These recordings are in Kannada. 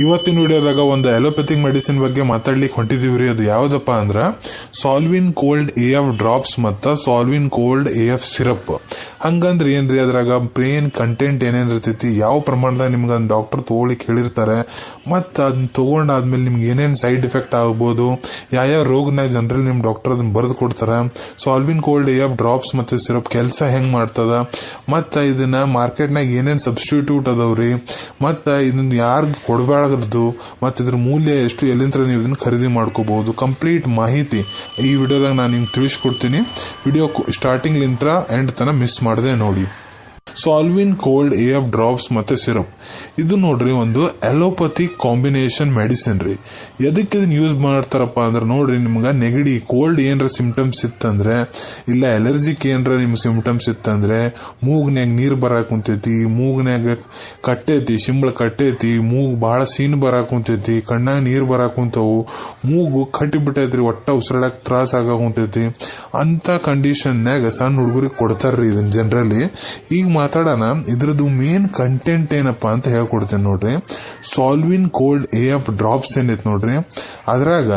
ಇವತ್ತಿನ ವಿಡಿಯೋದಾಗ ಒಂದು ಅಲೋಪತಿಕ್ ಮೆಡಿಸಿನ್ ಬಗ್ಗೆ ಮಾತಾಡ್ಲಿಕ್ಕೆ ಹೊಂಟಿದೀವಿ ರೀ ಅದು ಯಾವುದಪ್ಪ ಅಂದ್ರೆ Solvin cold A F drops ಮತ್ತು Solvin cold A F syrup ಹಂಗಂದ್ರ ಏನ್ರಿ ಅದ್ರಾಗ ಬ್ರೇನ್ ಕಂಟೆಂಟ್ ಏನೇನು ಇರ್ತೈತಿ? ಯಾವ ಪ್ರಮಾಣದಾಗ ನಿಮ್ಗೆ ಅದನ್ನ ಡಾಕ್ಟರ್ ತಗೊಳಿಕ್ ಹೇಳಿರ್ತಾರೆ? ಮತ್ತು ಅದನ್ನ ತೊಗೊಂಡಾದ್ಮೇಲೆ ನಿಮ್ಗೆ ಏನೇನು ಸೈಡ್ ಎಫೆಕ್ಟ್ ಆಗ್ಬೋದು? ಯಾವ ರೋಗನಾಗ ಜನರಲ್ ನಿಮ್ಮ ಡಾಕ್ಟರ್ ಅದನ್ನ ಬರೆದು ಕೊಡ್ತಾರೆ? So Alvin cold F drops ಮತ್ತೆ ಸಿರಪ್ ಕೆಲಸ ಹೆಂಗೆ ಮಾಡ್ತದ? ಮತ್ತು ಇದನ್ನ ಮಾರ್ಕೆಟ್ನಾಗ ಏನೇನು ಸಬ್ಸ್ಟಿಟ್ಯೂಟ್ ಅದಾವ್ರಿ? ಮತ್ತು ಇದನ್ನ ಯಾರಿಗೆ ಕೊಡಬಾರ್ದು ಮತ್ತು ಇದ್ರ ಮೂಲ್ಯ ಎಷ್ಟು? ಎಲ್ಲಿಂದ ನೀವು ಇದನ್ನ ಖರೀದಿ ಮಾಡ್ಕೋಬಹುದು ಕಂಪ್ಲೀಟ್ ಮಾಹಿತಿ ಈ ವಿಡಿಯೋದಾಗ ನಾನು ನಿಮ್ಗೆ ತಿಳಿಸ್ಕೊಡ್ತೀನಿ. ವಿಡಿಯೋ ಸ್ಟಾರ್ಟಿಂಗ್ ಲಿಂತ್ರ ಎಂಡ್ ತನಕ ಮಿಸ್ ಮಾಡದೆ ನೋಡಿ ಸಾಲ್ವಿನ್ ಕೋಲ್ಡ್ ಎಫ್ ಡ್ರಾಪ್ಸ್ ಮತ್ತೆ ಸಿರಪ್ ಇದು ನೋಡ್ರಿ ಒಂದು ಅಲೋಪತಿಕ್ ಕಾಂಬಿನೇಷನ್ ಮೆಡಿಸಿನ್ ರೀ. ಎದಕ್ಕೆ ಇದನ್ನ ಯೂಸ್ ಮಾಡ್ತಾರಪ್ಪ ಅಂದ್ರೆ ನೋಡ್ರಿ ನಿಮ್ಗೆ ನೆಗಡಿ ಕೋಲ್ಡ್ ಏನರ ಸಿಂಪ್ಟಮ್ಸ್ ಇತ್ತಂದ್ರೆ, ಇಲ್ಲ ಅಲರ್ಜಿಕ್ ಏನರ ನಿಮ್ ಸಿಂಪ್ಟಮ್ಸ್ ಇತ್ತಂದ್ರೆ, ಮೂಗ್ನ್ಯಾಗ ನೀರು ಬರಾಕ್ ಕುಂತೈತಿ, ಮೂಗ್ನ್ಯಾಗ ಕಟ್ಟೈತಿ, ಶಿಂಬಳ ಕಟ್ಟೈತಿ, ಮೂಗ್ ಬಹಳ ಸೀನ್ ಬರಾಕ್ ಕುಂತೈತಿ, ಕಣ್ಣಾಗ ನೀರು ಬರಾಕ್ ಕುಂತವು, ಮೂಗು ಕಟ್ಟಿ ಬಿಟ್ಟೈತ್ರಿ, ಒಟ್ಟ ಉಸಿರಾಡಕ್ ತ್ರಾಸ ಆಗ ಕುಂತೈತಿ. ಅಂತ ಕಂಡೀಷನ್ನಾಗ ಸಣ್ಣ ಹುಡುಗರಿಗೆ ಕೊಡ್ತಾರ್ರಿ ಇದನ್ನ ಜನರಲಿ ಈಗ ಮಾತಾಡೋಣ. ಇದ್ರದ್ದು ಮೇನ್ ಕಂಟೆಂಟ್ ಏನಪ್ಪ ಅಂತ ಹೇಳ್ಕೊಡ್ತೇನೆ ನೋಡ್ರಿ. Solvin cold A F drops ಏನೈತೆ ನೋಡ್ರಿ. ಅದ್ರಾಗ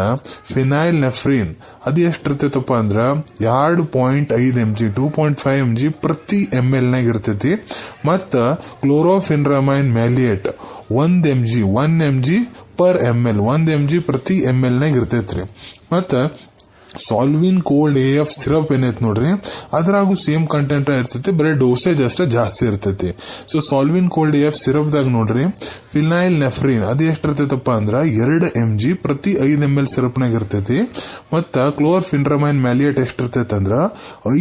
ಫಿನೈಲ್ ನೆಫ್ರಿನ್ ಅದು ಎಷ್ಟು ಇರ್ತೈತಪ್ಪ ಅಂದ್ರೆ ಎರಡು ಪಾಯಿಂಟ್ ಐದು M G two point five M G ಪ್ರತಿ ಎಂ ಎಲ್ ನಾಗ ಇರ್ತೈತಿ. ಮತ್ತು ಕ್ಲೋರೋಫಿನ್ರಮೈನ್ ಮ್ಯಾಲಿಯೇಟ್ ಒಂದು M G one M G per M L ಒಂದು ಎಂ ಜಿ ಪ್ರತಿ ಎಂ ಎಲ್ ನಾಗ ಇರ್ತೈತ್ರಿ. ಮತ್ತ Solvin cold A F syrup ಏನೈತೆ ನೋಡ್ರಿ? ಅದ್ರಾಗೂ ಸೇಮ್ ಕಂಟೆಂಟ್ ಇರ್ತೈತಿ, ಬರೀ ಡೋಸೇಜ್ ಅಷ್ಟೇ ಜಾಸ್ತಿ ಇರ್ತೈತಿ. So Solvin cold A F ಸಿರಪ್ದಾಗ ನೋಡ್ರಿ ಫಿನೈಲ್ ನೆಫ್ರಿನ್ ಅದು ಎಷ್ಟು ಇರ್ತೈತಪ್ಪ ಅಂದ್ರೆ ಎರಡು ಎಂ ಜಿ ಪ್ರತಿ ಐದು ಎಂ ಎಲ್ ಸಿರಪ್ನಾಗ ಇರ್ತೈತಿ. ಮತ್ತು ಕ್ಲೋರ್ ಫಿನ್ರಮೈನ್ ಮ್ಯಾಲಿಯೇಟ್ ಎಷ್ಟು ಇರ್ತೈತೆ ಅಂದ್ರೆ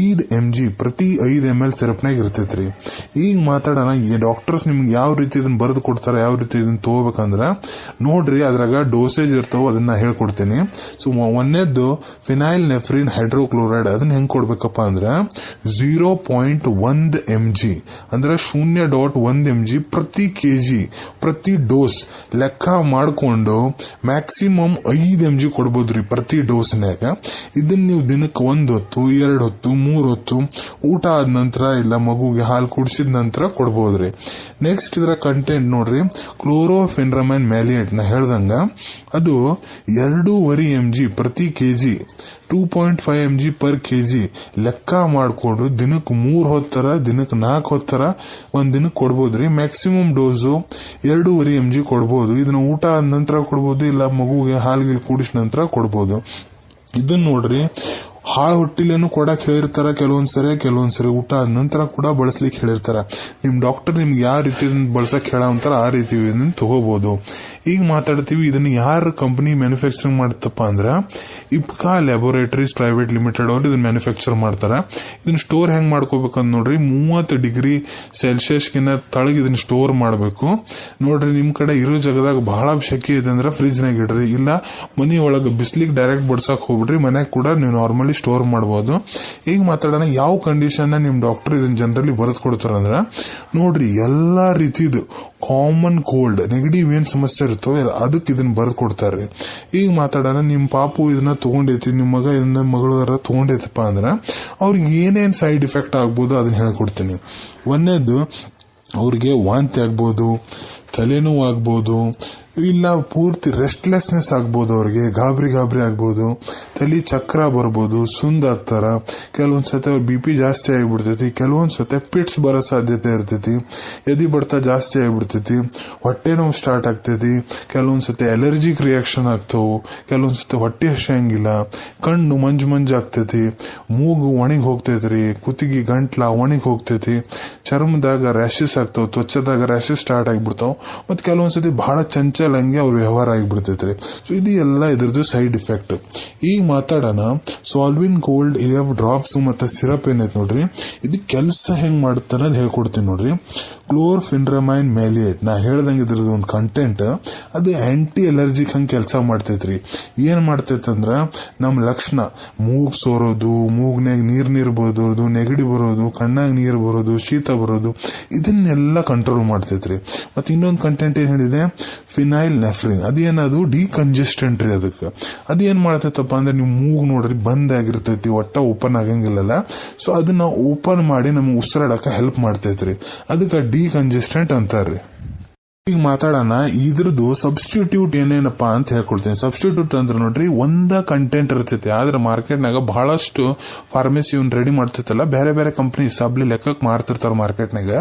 ಐದು ಎಂ ಜಿ ಪ್ರತಿ ಐದು ಎಂ ಎಲ್ ಸಿರಪ್ನಾಗ ಇರ್ತೈತ್ರಿ. ಈಗ ಮಾತಾಡೋಣ, ಈ ಡಾಕ್ಟರ್ಸ್ ನಿಮ್ಗೆ ಯಾವ ರೀತಿ ಇದನ್ನ ಬರೆದು ಕೊಡ್ತಾರೆ, ಯಾವ ರೀತಿ ಇದನ್ನ ತೊಗೋಬೇಕಂದ್ರೆ, ನೋಡ್ರಿ ಅದ್ರಾಗ ಡೋಸೇಜ್ ಇರ್ತಾವ ಅದನ್ನ ಹೇಳ್ಕೊಡ್ತೀನಿ. ಸೊ ಒಂದೇದ್ದು ಫಿನೈಲ್ ನೆಫ್ರಿನ್ ಹೈಡ್ರೋಕ್ಲೋರೈಡ್ ಅದನ್ನ ಹೆಂಗೆ ಕೊಡ್ಬೇಕಪ್ಪ ಅಂದ್ರೆ ಝೀರೋ ಪಾಯಿಂಟ್ ಒಂದು ಎಂ ಜಿ ಅಂದ್ರೆ ಶೂನ್ಯ ಡಾಟ್ ಒಂದು ಎಂ ಜಿ ಪ್ರತಿ ಕೆ ಜಿ ಪ್ರತಿ ಡೋಸ್ ಲೆಕ್ಕ ಮಾಡಿಕೊಂಡು ಮ್ಯಾಕ್ಸಿಮಮ್ ಐದು ಎಂ ಜಿ ಕೊಡ್ಬೋದ್ರಿ ಪ್ರತಿ ಡೋಸ್ನ್ಯಾಗ ಇದನ್ನ ನೀವು ದಿನಕ್ಕೆ ಒಂದ್ ಹೊತ್ತು, ಎರಡ್ ಹೊತ್ತು, ಮೂರ್ ಹೊತ್ತು ಊಟ ಆದ ನಂತರ ಇಲ್ಲ ಮಗುಗೆ ಹಾಲು ಕುಡಿಸಿದ ನಂತರ ಕೊಡ್ಬೋದ್ರಿ. ನೆಕ್ಸ್ಟ್ ಇದರ ಕಂಟೆಂಟ್ ನೋಡ್ರಿ ಕ್ಲೋರೋಫೆನ್ರಮೈನ್ ಮ್ಯಾಲಿಯೇಟ್ನ ಹೇಳ್ದಂಗ ಅದು ಎರಡೂವರೆ ಎಂ ಜಿ ಪ್ರತಿ KG two point five M G per K G ಲೆಕ್ಕ ಮಾಡಿಕೊಂಡು ದಿನಕ್ಕೆ ಮೂರು ಹೊತ್ತರ ದಿನಕ್ಕೆ ನಾಲ್ಕು ಹೊತ್ತರ ಒಂದು ದಿನಕ್ಕೆ ಕೊಡ್ಬೋದು ರೀ. ಮ್ಯಾಕ್ಸಿಮಮ್ ಡೋಸು ಎರಡೂವರೆ ಎಂ ಜಿ ಕೊಡ್ಬೋದು. ಇದನ್ನು ಊಟ ಆದ ನಂತರ ಕೊಡ್ಬೋದು, ಇಲ್ಲ ಮಗುಗೆ ಹಾಲ್ಗಿಲ್ ಕೂಡಿಸಿದ ನಂತರ ಕೊಡ್ಬೋದು. ಇದನ್ನು ನೋಡ್ರಿ, ಹಾಳು ಹೊಟ್ಟಿಲೇನು ಕೊಡಕ್ಕೆ ಹೇಳಿರ್ತಾರೆ, ಕೆಲವೊಂದು ಸರಿ ಕೆಲವೊಂದು ಸರಿ ಊಟ ಆದ ನಂತರ ಕೂಡ ಬಳಸ್ಲಿಕ್ಕೆ ಹೇಳಿರ್ತಾರೆ. ನಿಮ್ಮ ಡಾಕ್ಟರ್ ನಿಮ್ಗೆ ಯಾವ ರೀತಿ ಬಳಸಕ್ಕೆ ಹೇಳೋ ಅಂತಾರೆ ಆ ರೀತಿ ತಗೋಬೋದು. ಈಗ ಮಾತಾಡ್ತೀವಿ, ಇದನ್ನ ಯಾರು ಕಂಪನಿ ಮ್ಯಾನುಫ್ಯಾಕ್ಚರಿಂಗ್ ಮಾಡುತ್ತಪ್ಪ ಅಂದ್ರ ಇಪ್ಕಾ ಲ್ಯಾಬೋರೇಟರೀಸ್ ಪ್ರೈವೇಟ್ ಲಿಮಿಟೆಡ್ ಅವರು ಇದನ್ನ ಮ್ಯಾನುಫ್ಯಾಕ್ಚರ್ ಮಾಡ್ತಾರ. ಇದನ್ನ ಸ್ಟೋರ್ ಹೆಂಗ್ ಮಾಡ್ಕೋಬೇಕಂತ ನೋಡ್ರಿ, ಮೂವತ್ತು ಡಿಗ್ರಿ ಸೆಲ್ಸಿಯಸ್ಗಿನ್ನ ತಳಗ್ ಇದನ್ನ ಸ್ಟೋರ್ ಮಾಡಬೇಕು. ನೋಡ್ರಿ, ನಿಮ್ ಕಡೆ ಇರೋ ಜಾಗದಾಗ ಬಹಳ ಶೆಕೆ ಇದೆ ಅಂದ್ರೆ ಫ್ರಿಜ್ ನಾಗ ಇಡ್ರಿ, ಇಲ್ಲ ಮನಿ ಒಳಗೆ ಬಿಸ್ಲಿಗೆ ಡೈರೆಕ್ಟ್ ಬಡ್ಸಕ್ ಹೋಗ್ಬಿಡ್ರಿ, ಮನ್ಯಾಗ ಕೂಡ ನೀವು ನಾರ್ಮಲಿ ಸ್ಟೋರ್ ಮಾಡಬಹುದು ಈಗ ಮಾತಾಡೋಣ, ಯಾವ ಕಂಡೀಷನ್ ನಿಮ್ ಡಾಕ್ಟರ್ ಇದನ್ನ ಜನರಲಿ ಬರೆದು ಕೊಡ್ತಾರ ಅಂದ್ರ ನೋಡ್ರಿ, ಎಲ್ಲಾ ರೀತಿದು ಕಾಮನ್ ಕೋಲ್ಡ್ ನೆಗೆಟಿವ್ ಏನ್ ಸಮಸ್ಯೆ ಇರುತ್ತೋ ಅದಕ್ಕೆ ಇದನ್ನ ಬರೆದು ಕೊಡ್ತಾರೆ. ಈಗ ಮಾತಾಡೋಣ ನಿಮ್ಮ ಪಾಪು ಇದನ್ನ ತಗೊಂಡೈತಿ ನಿಮ್ಮ ಮಗ ಇದನ್ನ ಮಗಳ ತಗೊಂಡೈತಪ್ಪ ಅಂದ್ರೆ, ಅವ್ರಿಗೆ ಏನೇನ್ ಸೈಡ್ ಎಫೆಕ್ಟ್ ಆಗ್ಬೋದು ಅದನ್ನ ಹೇಳ್ಕೊಡ್ತೀನಿ. ಒಂದೇದು ಅವ್ರಿಗೆ ವಾಂತಿ ಆಗ್ಬೋದು, ತಲೆನೋವು ಆಗ್ಬೋದು, ಇಲ್ಲ ಪೂರ್ತಿ ರೆಸ್ಟ್ಲೆಸ್ನೆಸ್ ಆಗ್ಬೋದು ಅವ್ರಿಗೆ, ಗಾಬರಿ ಗಾಬರಿ ಆಗ್ಬೋದು, ತಲೆ ಚಕ್ರ ಬರ್ಬೋದು, ಸುಂದ ಆಗ್ತಾರ. ಕೆಲವೊಂದ್ ಸತಿ ಅವ್ರ ಬಿ ಪಿ ಜಾಸ್ತಿ ಆಗಿಬಿಡ್ತೈತಿ, ಕೆಲವೊಂದು ಸತಿ ಪಿಟ್ಸ್ ಬರೋ ಸಾಧ್ಯತೆ ಇರ್ತೈತಿ, ಎದಿ ಬಡ್ತ ಜಾಸ್ತಿ ಆಗಿಬಿಡ್ತೈತಿ, ಹೊಟ್ಟೆ ನೋವು ಸ್ಟಾರ್ಟ್ ಆಗ್ತೈತಿ, ಕೆಲವೊಂದು ಸತಿ ಅಲರ್ಜಿಕ್ ರಿಯಾಕ್ಷನ್ ಆಗ್ತವು, ಕೆಲವೊಂದು ಸತಿ ಹೊಟ್ಟೆ ಹಸಿಯಂಗಿಲ್ಲ, ಕಣ್ಣು ಮಂಜು ಮಂಜು ಆಗ್ತೈತಿ, ಮೂಗು ಒಣಗಿ ಹೋಗ್ತೈತ್ರಿ, ಕುತ್ತಿಗೆ ಗಂಟ್ಲ ಒಣಗಿ ಹೋಗ್ತೈತಿ ಚರ್ಮದಾಗ ರ್ಯಾಶಸ್ ಆಗ್ತಾವ, ತ್ವಚದಾಗ ರ್ಯಾಶಸ್ ಸ್ಟಾರ್ಟ್ ಆಗಿಬಿಡ್ತಾವ ಮತ್ ಕೆಲವೊಂದ್ಸತಿ ಬಹಳ ಚಂಚಲ ಹಂಗೆ ಅವ್ರ ವ್ಯವಹಾರ ಆಗಿಬಿಡ್ತೈತ್ರಿ ಸೊ ಇದು ಎಲ್ಲ ಇದ್ರದ್ದು ಸೈಡ್ ಇಫೆಕ್ಟ್ ಈಗ ಮಾತಾಡೋಣ ಸಾಲ್ವಿನ್ ಕೋಲ್ಡ್ ಇದ ಡ್ರಾಪ್ಸ್ ಮತ್ತೆ ಸಿರಪ್ ಏನೈತೆ ನೋಡ್ರಿ? ಇದು ಕೆಲಸ ಹೆಂಗ್ ಮಾಡುತ್ತೆ ಅನ್ನೋದು ಹೇಳ್ಕೊಡ್ತೀನಿ ನೋಡ್ರಿ. ಕ್ಲೋರ್ ಫಿನ್ರಮೈನ್ ಮ್ಯಾಲಿಯೇಟ್ ನಾ ಹೇಳ್ದಂಗೆ ಇದ್ರದ್ದು ಒಂದು ಕಂಟೆಂಟ್ ಅದು ಆ್ಯಂಟಿ ಎಲರ್ಜಿಕ್ ಹಂಗೆ ಕೆಲಸ ಮಾಡ್ತೈತ್ರಿ ಏನು ಮಾಡ್ತೈತೆ ಅಂದ್ರ ನಮ್ಮ ಲಕ್ಷಣ, ಮೂಗ್ ಸೋರೋದು ಮೂಗ್ನಾಗ ನೀರು ನೀರು ಬರೋದು, ನೆಗಡಿ ಬರೋದು, ಕಣ್ಣಾಗ ನೀರು ಬರೋದು, ಶೀತ ಬರೋದು. ಇದನ್ನೆಲ್ಲ ಕಂಟ್ರೋಲ್ ಮಾಡ್ತೈತ್ರಿ. ಮತ್ತೆ ಇನ್ನೊಂದು ಕಂಟೆಂಟ್ ಏನು ಹೇಳಿದೆ? ಫಿನೈಲ್ ನೆಫ್ರಿನ್ ಅದೇನದು? ಡಿಕಂಜೆಸ್ಟೆಂಟ್ ರೀ ಅದಕ್ಕೆ. ಅದೇನು ಮಾಡ್ತೈತಪ್ಪ ಅಂದ್ರೆ ನೀವು ಮೂಗು ನೋಡ್ರಿ, ಬಂದ್ ಆಗಿರ್ತೈತಿ, ಒಟ್ಟ ಓಪನ್ ಆಗಂಗಿಲ್ಲಲ್ಲ. ಸೊ ಅದನ್ನ ಓಪನ್ ಮಾಡಿ ನಮ್ಗೆ ಉಸಿರಾಡಕ್ಕೆ ಹೆಲ್ಪ್ ಮಾಡ್ತೈತ್ರಿ. ಅದಕ್ಕೆ ಡಿಕಂಜೆಸ್ಟೆಂಟ್ ಅಂತಾರ್ರಿ. ಈಗ ಮಾತಾಡೋಣ, ಇದ್ರದ್ದು ಸಬ್ಸ್ಟಿಟ್ಯೂಟ್ ಏನೇನಪ್ಪ ಅಂತ ಹೇಳ್ಕೊಡ್ತೀನಿ. ಸಬ್ಸ್ಟಿಟ್ಯೂಟ್ ಅಂದ್ರೆ ನೋಡ್ರಿ, ಒಂದ ಕಂಟೆಂಟ್ ಇರ್ತೈತಿ. ಆದ್ರೆ ಮಾರ್ಕೆಟ್ನಾಗ ಬಹಳಷ್ಟು ಫಾರ್ಮಸಿ ಇವ್ನ ರೆಡಿ ಮಾಡ್ತಿರ್ತಲ್ಲ ಬೇರೆ ಬೇರೆ ಕಂಪ್ನಿ ಸಬ್ಲಿ ಲೆಕ್ಕಕ್ಕೆ ಮಾರ್ತಿರ್ತಾರ ಮಾರ್ಕೆಟ್ನಾಗ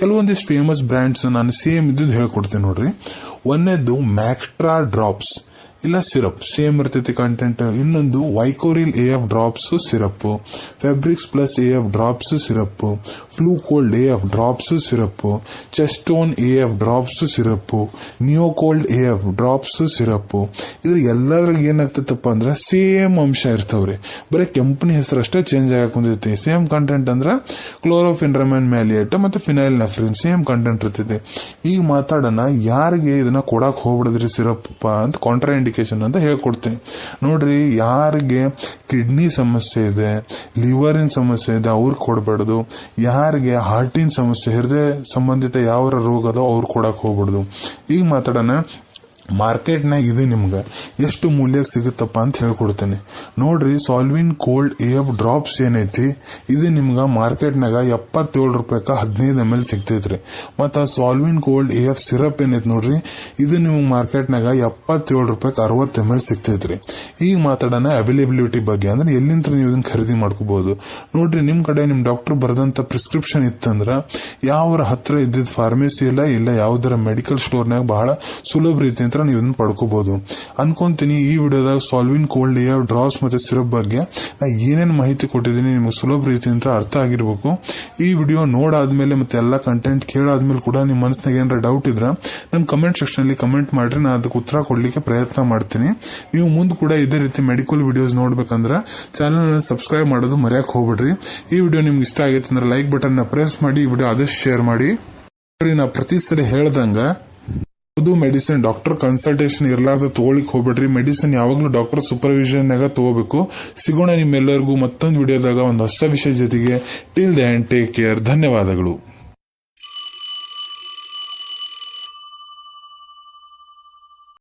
ಕೆಲವೊಂದಿಷ್ಟು ಫೇಮಸ್ ಬ್ರ್ಯಾಂಡ್ಸ್ ನಾನು ಸೇಮ್ ಇದ್ದಿದ್ದು ಹೇಳ್ಕೊಡ್ತೀನಿ ನೋಡ್ರಿ. ಒಂದೇದು ಮ್ಯಾಕ್ಸ್ಟ್ರಾ ಡ್ರಾಪ್ಸ್ ಇಲ್ಲ ಸಿರಪ್ ಸೇಮ್ ಇರ್ತೈತಿ ಕಂಟೆಂಟ್ ಇನ್ನೊಂದು Wikoryl A F drops syrup Febrex plus A F drops syrup flu cold A F drops syrup Cheston A F drops syrup Neocold A F drops syrup ಇದ್ರ ಎಲ್ಲದ್ರಾಗ ಏನಾಗ್ತೈತಪ್ಪ ಅಂದ್ರೆ ಸೇಮ್ ಅಂಶ ಇರ್ತಾವ್ರಿ. ಬರೀ ಕಂಪನಿ ಹೆಸರು ಅಷ್ಟೇ ಚೇಂಜ್ ಆಗಕ್ಕೆ ಕುಂದೈತಿ ಸೇಮ್ ಕಂಟೆಂಟ್ ಅಂದ್ರೆ ಕ್ಲೋರೋಫಿನ್ರಮನ್ ಮ್ಯಾಲಿಯೇಟ್ ಮತ್ತೆ ಫಿನೈಲ್ ನಫ್ರಿನ್ ಸೇಮ್ ಕಂಟೆಂಟ್ ಇರ್ತೈತಿ. ಈಗ ಮಾತಾಡೋಣ, ಯಾರಿಗೆ ಇದನ್ನ ಕೊಡಕ್ ಹೋಗ್ಬಿಡದ್ರಿ ಸಿರಪ್ ಅಂತ ಕಾಂಟ್ರಾ ಇಂಡಿಕೇಶನ್ ಅಂತ ಹೇಳ್ಕೊಡ್ತೀನಿ. ನೋಡ್ರಿ, ಯಾರಿಗೆ ಕಿಡ್ನಿ ಸಮಸ್ಯೆ ಇದೆ ಲಿವರಿನ ಸಮಸ್ಯೆ ಇದೆ ಅವ್ರಿಗೆ ಕೊಡಬಾರ್ದು. ಯಾರಿಗೆ ಹಾರ್ಟಿನ ಸಮಸ್ಯೆ ಹೃದಯ ಸಂಬಂಧಿತ ಯಾವ ರೋಗ ಅದೋ ಅವ್ರು ಕೊಡಕ್ ಹೋಗ್ಬಾರ್ದು. ಈಗ ಮಾತಾಡೋಣ ಮಾರ್ಕೆಟ್ನಾಗ ಇದು ನಿಮ್ಗೆ ಎಷ್ಟು ಮೂಲ್ಯಕ್ಕೆ ಸಿಗುತ್ತಪ್ಪ ಅಂತ ಹೇಳ್ಕೊಡ್ತೇನೆ. ನೋಡ್ರಿ ಸಾಲ್ವಿನ್ ಕೋಲ್ಡ್ ಎಫ್ ಡ್ರಾಪ್ಸ್ ಏನೈತಿ? ಇದು ನಿಮ್ಗೆ ಮಾರ್ಕೆಟ್ನಾಗ ಎಪ್ಪತ್ತೇಳು ರೂಪಾಯಿಕ ಹದಿನೈದು ಎಂ ಎಲ್ ಸಿಗ್ತೈತ್ರಿ. ಮತ್ತು ಸಾಲ್ವಿನ್ ಕೋಲ್ಡ್ ಎಫ್ ಸಿರಪ್ ಏನೈತಿ ನೋಡ್ರಿ? ಇದು ನಿಮ್ಗೆ ಮಾರ್ಕೆಟ್ನಾಗ ಎಪ್ಪತ್ತೇಳು ರೂಪಾಯಿಗೆ ಅರವತ್ತು ಎಂ ಎಲ್ ಸಿಗ್ತೈತ್ರಿ. ಈಗ ಮಾತಾಡೋಣ ಅವೈಲೇಬಿಲಿಟಿ ಬಗ್ಗೆ. ಅಂದ್ರೆ ಎಲ್ಲಿಂದ ನೀವು ಇದನ್ನು ಖರೀದಿ ಮಾಡ್ಕೋಬಹುದು ನೋಡ್ರಿ ನಿಮ್ಮ ಕಡೆ ನಿಮ್ಮ ಡಾಕ್ಟರ್ ಬರೆದಂಥ ಪ್ರಿಸ್ಕ್ರಿಪ್ಷನ್ ಇತ್ತಂದ್ರೆ ಯಾವ್ರ ಹತ್ರ ಇದ್ದಿದ್ ಫಾರ್ಮಸಿ ಇಲ್ಲ ಇಲ್ಲ ಯಾವ್ದಾರ ಮೆಡಿಕಲ್ ಸ್ಟೋರ್ನಾಗ ಬಹಳ ಸುಲಭ ರೀತಿ ನೀವು ಇದನ್ನು ಪಡ್ಕೋಬಹುದು ಅನ್ಕೊಂತೀನಿ ಈ ವಿಡಿಯೋದಾಗ ಸಾಲ್ವಿನ್ ಕೋಲ್ಡ್ ಏರ್ ಡ್ರಾಪ್ಸ್ ಮತ್ತೆ ಸಿರಪ್ ಬಗ್ಗೆ ನಾ ಏನೇನು ಮಾಹಿತಿ ಕೊಟ್ಟಿದ್ದೀನಿ ನಿಮ್ಗೆ ಸುಲಭ ರೀತಿ ಅಂತ ಅರ್ಥ ಆಗಿರ್ಬೇಕು. ಈ ವಿಡಿಯೋ ನೋಡಾದ್ಮೇಲೆ ಮತ್ತೆ ಎಲ್ಲ ಕಂಟೆಂಟ್ ಕೇಳಾದ್ಮೇಲೆ ಕೂಡ ನಿಮ್ಮ ಮನಸ್ಸಿನಾಗ ಏನಾರ ಡೌಟ್ ಇದ್ರೆ ನಮ್ಮ ಕಮೆಂಟ್ ಸೆಕ್ಷನ್ ಅಲ್ಲಿ ಕಮೆಂಟ್ ಮಾಡ್ರಿ, ನಾ ಅದಕ್ಕೆ ಉತ್ತರ ಕೊಡ್ಲಿಕ್ಕೆ ಪ್ರಯತ್ನ ಮಾಡ್ತೀನಿ. ನೀವು ಮುಂದೆ ಕೂಡ ಇದೇ ರೀತಿ ಮೆಡಿಕಲ್ ವಿಡಿಯೋಸ್ ನೋಡ್ಬೇಕಂದ್ರೆ ಚಾನಲ್ ಸಬ್ಸ್ಕ್ರೈಬ್ ಮಾಡೋದು ಮರ್ಯಾಕ್ ಹೋಗ್ಬಿಡ್ರಿ. ಈ ವಿಡಿಯೋ ನಿಮ್ಗೆ ಇಷ್ಟ ಆಗೈತೆ ಅಂದ್ರೆ ಲೈಕ್ ಬಟನ್ನ ಪ್ರೆಸ್ ಮಾಡಿ, ಈ ವಿಡಿಯೋ ಆದಷ್ಟು ಶೇರ್ ಮಾಡಿ. ನಾ ಪ್ರತಿ ಸರಿ ಹೇಳ್ದಂಗ ಅದು ಮೆಡಿಸಿನ್ ಡಾಕ್ಟರ್ ಕನ್ಸಲ್ಟೇಷನ್ ಇರಲಾರ್ದ ತಗೊಳಿಕ್ ಹೋಗ್ಬೇಡ್ರಿ. ಮೆಡಿಸಿನ್ ಯಾವಾಗ್ಲೂ ಡಾಕ್ಟರ್ ಸೂಪರ್ವಿಷನ್ ನಾಗ ತಗೋಬೇಕು. ಸಿಗೋಣ ನಿಮ್ಮೆಲ್ಲರಿಗೂ ಮತ್ತೊಂದು ವಿಡಿಯೋದಾಗ ಒಂದು ಹೊಸ ವಿಷಯ ಜೊತೆಗೆ. ಟಿಲ್ ದ ಟೇಕ್ ಕೇರ್ ಧನ್ಯವಾದಗಳು.